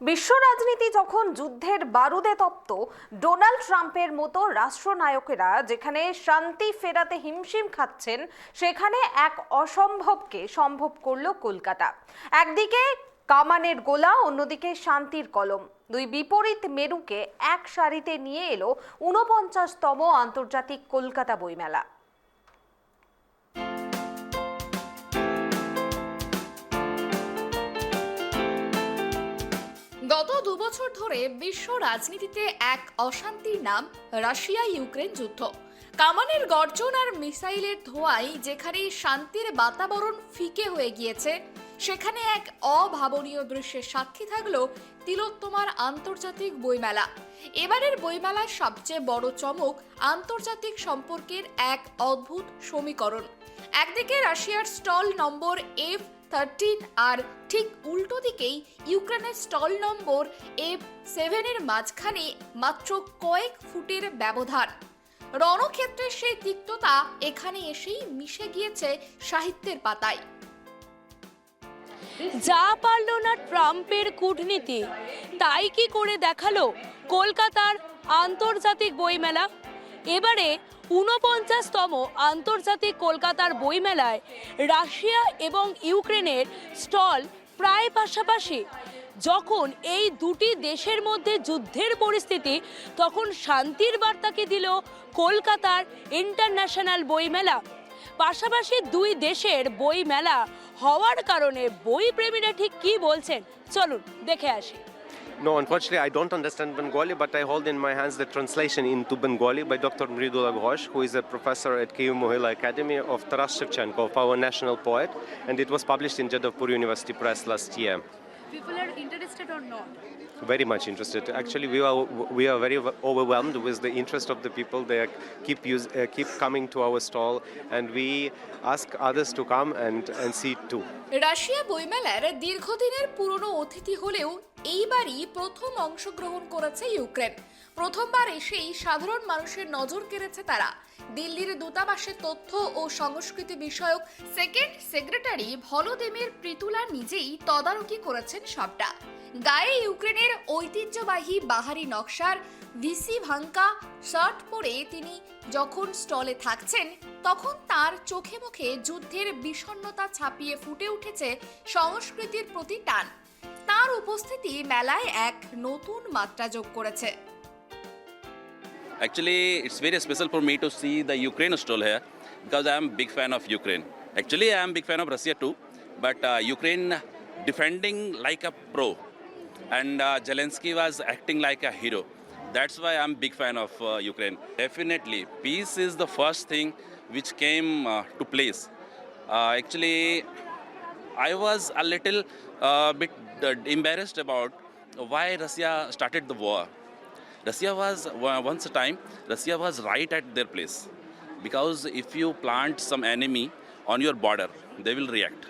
বিশ্ব রাজনীতি যখন যুদ্ধের বারুদে তপ্ত, ডোনাল্ড ট্রাম্পের মতো রাষ্ট্রনায়কেরা যেখানে শান্তি ফেরাতে হিমশিম খাচ্ছেন, সেখানে এক অসম্ভবকে সম্ভব করল কলকাতা। একদিকে কামানের গোলা, অন্যদিকে শান্তির কলম। দুই বিপরীত মেরুকে এক সারিতে নিয়ে এলো ঊনপঞ্চাশতম আন্তর্জাতিক কলকাতা বইমেলা। ধরে বিশ্ব রাজনীতিতে এক অশান্তির নাম রাশিয়া ইউক্রেন যুদ্ধ। কামানের গর্জন আর মিসাইলের ধোঁয়ায় যেখানে শান্তির বাতাবরণ ফিকে হয়ে গিয়েছে, সেখানে এক অভাবনীয় দৃশ্যের সাক্ষী থাকল তিলোত্তমার আন্তর্জাতিক বইমেলা। এবারের বইমেলার সবচেয়ে বড় চমক আন্তর্জাতিক সম্পর্কের এক অদ্ভুত সমীকরণ। একদিকে রাশিয়ার স্টল নম্বর এফ থার্টিন আর ঠিক উল্টো দিকেই ইউক্রেনের স্টল নম্বর এফ সেভেনের মাঝখানে মাত্র কয়েক ফুটের ব্যবধান। রণক্ষেত্রের সেই তিক্ততা এখানে এসেই মিশে গিয়েছে সাহিত্যের পাতায়। যা পারল না ট্রাম্পের কূটনীতি। তাই কি করে দেখাল কলকাতার আন্তর্জাতিক বইমেলা? এবারে ঊনপঞ্চাশতম আন্তর্জাতিক কলকাতার বইমেলায় রাশিয়া এবং ইউক্রেনের স্টল প্রায় পাশাপাশি। যখন এই দুটি দেশের মধ্যে যুদ্ধের পরিস্থিতি, তখন শান্তির বার্তাকে দিল কলকাতার ইন্টারন্যাশনাল বইমেলা? পাশাপাশি দুই দেশের বই মেলা হওয়ার কারণে বই প্রেমীরা ঠিক কি বলছেন? চলুন, দেখে আসি। No, unfortunately, I don't understand Bengali, but I hold in my hands the translation into Bengali by Dr. Mridula Ghosh, who is a professor at Kyiv Mohila Academy of Taras Shevchenko, of our national poet, and it was published in Jadavpur University Press last year. People are interested or not Very much interested. Actually, we are we are very overwhelmed with the interest of the people. They are keep use, uh, keep coming to our stall, and we ask others to come and and see it too. Russia বইমেলার দীর্ঘদিনের পুরনো অতিথি হলেও এইবারই প্রথম অংশগ্রহণ করেছে Ukraine. প্রথমবার এসেই সাধারণ মানুষের নজর কেড়েছে তারা। দিল্লির দূতাবাসে তথ্য ও সংস্কৃতি বিষয়ক সেকেন্ড সেক্রেটারি ভলোদিমির প্রিতুলা নিজেই তদারকি করেছেন সবটা। গায়ে ইউক্রেনের ঐতিহ্যবাহী বাহারি নকশার ভিসি ভাঙ্কা শার্ট পরে তিনি যখন স্টলে থাকছেন, তখন তার চোখে মুখে যুদ্ধের বিষণ্ণতা ছাপিয়ে ফুটে উঠেছে সংস্কৃতির প্রতি টান। তার উপস্থিতি মেলায় এক নতুন মাত্রা যোগ করেছে Actually, it's very special for me to see the Ukraine stall here because I am big fan of Ukraine. Actually, I am big fan of Russia too, but uh, Ukraine defending like a pro, and uh, Zelensky was acting like a hero. That's why I'm big fan of uh, Ukraine. Definitely, peace is the first thing which came uh, to place. Uh, actually, I was a little uh, bit uh, embarrassed about why Russia started the war. Russia was once a time Russia was right at their place because if you plant some enemy on your border, they will react.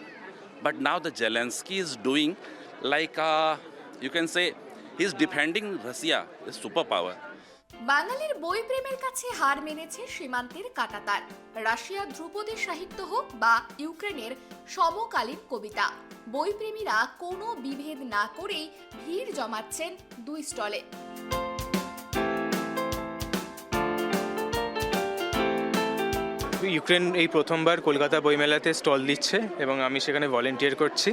But now the Zelensky is doing like uh, you can say he's defending Russia, a superpower. বাঙালির বই প্রেমের কাছে হার মেনেছে সীমান্তের কাটাতার। Russia ধ্রুপদী সাহিত্য হোক বা ইউক্রেনের সমকালীন কবিতা, বইপ্রেমীরা কোনো বিভেদ না করেই ভিড় জমাচ্ছেন দুই স্টলে। ইউক্রেন এই প্রথমবার কলকাতা বইমেলাতে স্টল দিচ্ছে এবং আমি সেখানে ভলেন্টিয়ার করছি।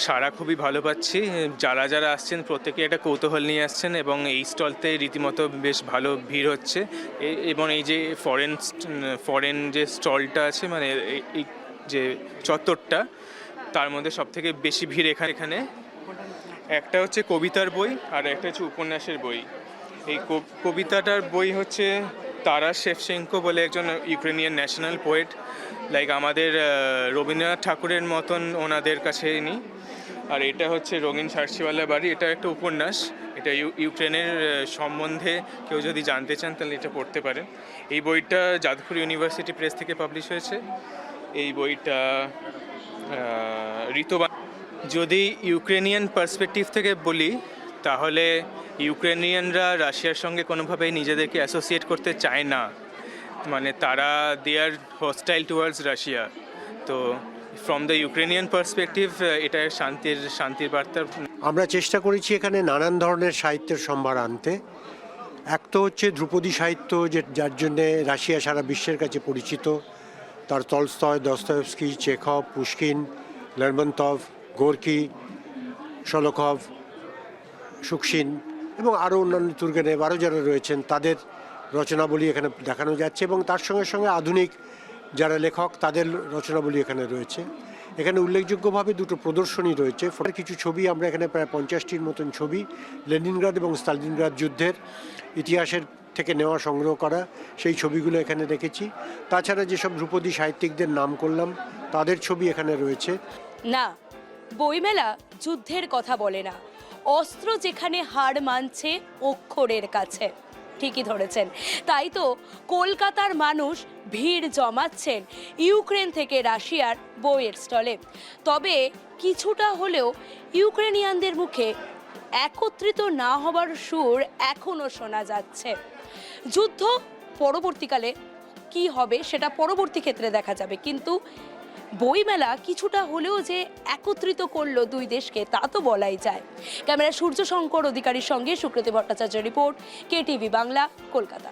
সারা খুবই ভালো পাচ্ছি। যারা যারা আসছেন প্রত্যেকে একটা কৌতূহল নিয়ে আসছেন এবং এই স্টলতে রীতিমতো বেশ ভালো ভিড় হচ্ছে। এবং এই যে ফরেন ফরেন যে স্টলটা আছে মানে এই- যে চত্বরটা, তার মধ্যে সব থেকে বেশি ভিড় এখানে এখানে। একটা হচ্ছে কবিতার বই আর একটা হচ্ছে উপন্যাসের বই। এই কবিতাটার বই হচ্ছে তারা শেফচেঙ্কো বলে একজন ইউক্রেনিয়ান ন্যাশনাল পোয়েট লাইক আমাদের রবীন্দ্রনাথ ঠাকুরের মতন ওনাদের কাছে নি। আর এটা হচ্ছে রঙিন সার্সিওয়ালা বাড়ি। এটা একটা উপন্যাস। এটা ইউ- ইউক্রেনের সম্বন্ধে কেউ যদি জানতে চান, তাহলে এটা পড়তে পারেন। এই বইটা যাদবপুর ইউনিভার্সিটি প্রেস থেকে পাবলিশ হয়েছে। এই বইটা ঋতুবা যদি ইউক্রেনিয়ান পার্সপেক্টিভ থেকে বলি, তাহলে ইউক্রেনিয়ানরা রাশিয়ার সঙ্গে কোনোভাবেই নিজেদেরকে অ্যাসোসিয়েট করতে চায় না। মানে তারা they are hostile towards Russia. তো ফ্রম দ্য ইউক্রেনিয়ান পার্সপেক্টিভ এটা শান্তির শান্তির বার্তা আমরা চেষ্টা করেছি এখানে নানান ধরনের সাহিত্যের সম্ভার আনতে। এক তো হচ্ছে ধ্রুপদী সাহিত্য, যে যার জন্যে রাশিয়া সারা বিশ্বের কাছে পরিচিত। তার Tolstoy, Dostoevsky, Chekhov, Pushkin, Lermontov, Gorky Sholokhov Shukshin এবং আরও অন্যান্য তুর্গেনেভ আরও যারা রয়েছেন, তাদের রচনাবলী এখানে দেখানো যাচ্ছে এবং তার সঙ্গে সঙ্গে আধুনিক যারা লেখক, তাদের রচনাবলী এখানে রয়েছে। এখানে উল্লেখযোগ্যভাবে দুটো প্রদর্শনী রয়েছে। ফলে কিছু ছবি, আমরা এখানে প্রায় পঞ্চাশটির মতন ছবি, লেনিনগ্রাদ এবং স্টালিনগ্রাদ যুদ্ধের ইতিহাসের থেকে নেওয়া সংগ্রহ করা, সেই ছবিগুলো এখানে রেখেছি তাছাড়া যেসব ধ্রুপদী সাহিত্যিকদের নাম করলাম, তাদের ছবি এখানে রয়েছে। না, বইমেলা যুদ্ধের কথা বলে না। অস্ত্র যেখানে হার মানছে অক্ষরের কাছে। ঠিকই ধরেছেন। তাই তো কলকাতার মানুষ ভিড় জমাচ্ছেন ইউক্রেন থেকে রাশিয়ার বইয়ের স্টলে। তবে কিছুটা হলেও ইউক্রেনিয়ানদের মুখে একত্রিত না হবার সুর এখনও শোনা যাচ্ছে। যুদ্ধ পরবর্তীকালে কি হবে সেটা পরবর্তী ক্ষেত্রে দেখা যাবে। কিন্তু বইমেলা কিছুটা হলেও যে একত্রিত করল দুই দেশকে, তা তো বলাই যায়। ক্যামেরা সূর্য শঙ্কর অধিকারীর সঙ্গে সুকৃতি ভট্টাচার্য রিপোর্ট, কেটিভি বাংলা, কলকাতা।